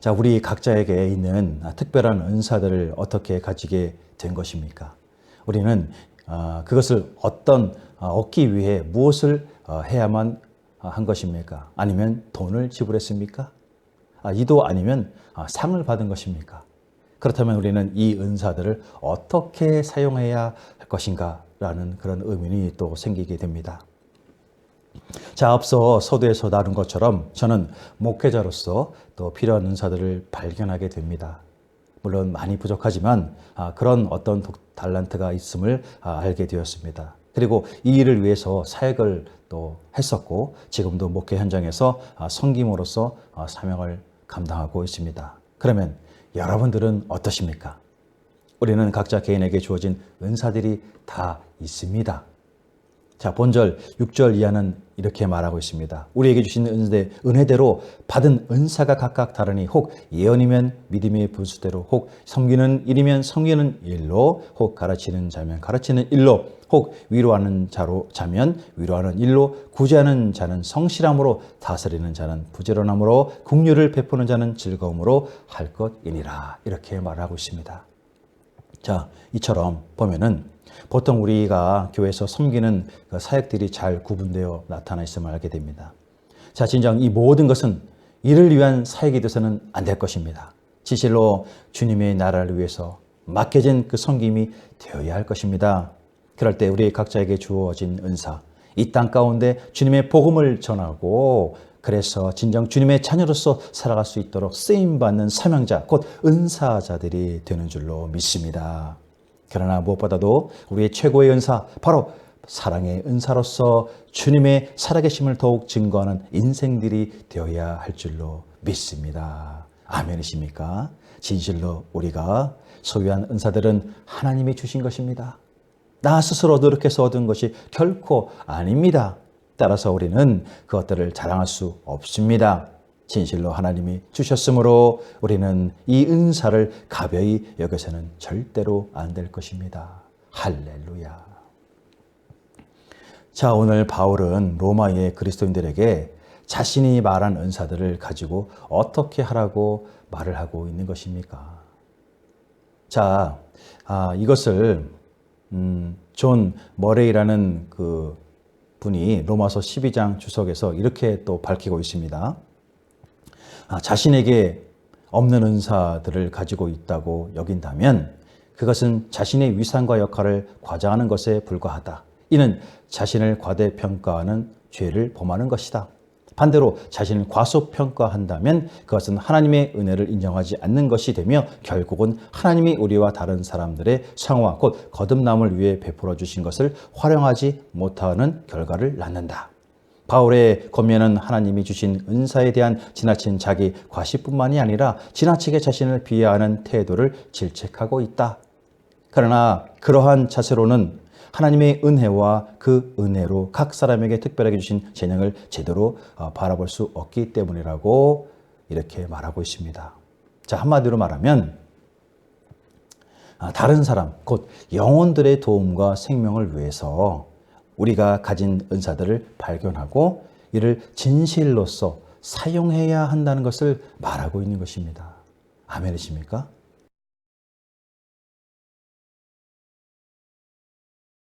자, 우리 각자에게 있는 특별한 은사들을 어떻게 가지게 된 것입니까? 우리는 어, 그것을 어떤 어, 얻기 위해 무엇을 어, 해야만 한 것입니까? 아니면 돈을 지불했습니까? 아, 이도 아니면 아, 상을 받은 것입니까? 그렇다면 우리는 이 은사들을 어떻게 사용해야 할 것인가 라는 그런 의문이 또 생기게 됩니다. 자, 앞서 서두에서 다룬 것처럼 저는 목회자로서 또 필요한 은사들을 발견하게 됩니다. 물론 많이 부족하지만 아, 그런 어떤 달란트가 있음을 아, 알게 되었습니다. 그리고 이 일을 위해서 사역을 또 했었고 지금도 목회 현장에서 아, 성김으로써 사명을 감당하고 있습니다. 그러면 여러분들은 어떠십니까? 우리는 각자 개인에게 주어진 은사들이 다 있습니다. 자, 본절 6절 이하는 이렇게 말하고 있습니다. 우리에게 주신 은혜, 은혜대로 받은 은사가 각각 다르니 혹 예언이면 믿음의 분수대로 혹 섬기는 일이면 섬기는 일로 혹 가르치는 자면 가르치는 일로 혹 위로하는 자로 자면 위로하는 일로 구제하는 자는 성실함으로 다스리는 자는 부지런함으로 국류를 베푸는 자는 즐거움으로 할 것이니라 이렇게 말하고 있습니다. 자, 이처럼 보면은 보통 우리가 교회에서 섬기는 그 사역들이 잘 구분되어 나타나 있음을 알게 됩니다. 자, 진정 이 모든 것은 이를 위한 사역이 돼서는 안 될 것입니다. 지실로 주님의 나라를 위해서 맡겨진 그 섬김이 되어야 할 것입니다. 그럴 때 우리 각자에게 주어진 은사, 이 땅 가운데 주님의 복음을 전하고 그래서 진정 주님의 자녀로서 살아갈 수 있도록 쓰임 받는 사명자, 곧 은사자들이 되는 줄로 믿습니다. 그러나 무엇보다도 우리의 최고의 은사, 바로 사랑의 은사로서 주님의 살아계심을 더욱 증거하는 인생들이 되어야 할 줄로 믿습니다. 아멘이십니까? 진실로 우리가 소유한 은사들은 하나님이 주신 것입니다. 나 스스로 노력해서 얻은 것이 결코 아닙니다. 따라서 우리는 그것들을 자랑할 수 없습니다. 진실로 하나님이 주셨으므로 우리는 이 은사를 가벼이 여겨서는 절대로 안 될 것입니다. 할렐루야. 자, 오늘 바울은 로마의 그리스도인들에게 자신이 말한 은사들을 가지고 어떻게 하라고 말을 하고 있는 것입니까? 자, 아, 이것을 음, 존 머레이라는 그 분이 로마서 12장 주석에서 이렇게 또 밝히고 있습니다. 아, 자신에게 없는 은사들을 가지고 있다고 여긴다면 그것은 자신의 위상과 역할을 과장하는 것에 불과하다. 이는 자신을 과대평가하는 죄를 범하는 것이다. 반대로 자신을 과소평가한다면 그것은 하나님의 은혜를 인정하지 않는 것이 되며 결국은 하나님이 우리와 다른 사람들의 상호와 곧 거듭남을 위해 베풀어 주신 것을 활용하지 못하는 결과를 낳는다. 바울의 권면은 하나님이 주신 은사에 대한 지나친 자기 과시뿐만이 아니라 지나치게 자신을 비하하는 태도를 질책하고 있다. 그러나 그러한 자세로는 하나님의 은혜와 그 은혜로 각 사람에게 특별하게 주신 재능을 제대로 어, 바라볼 수 없기 때문이라고 이렇게 말하고 있습니다. 자, 한마디로 말하면 아, 다른 사람, 곧 영혼들의 도움과 생명을 위해서 우리가 가진 은사들을 발견하고 이를 진실로서 사용해야 한다는 것을 말하고 있는 것입니다. 아멘이십니까?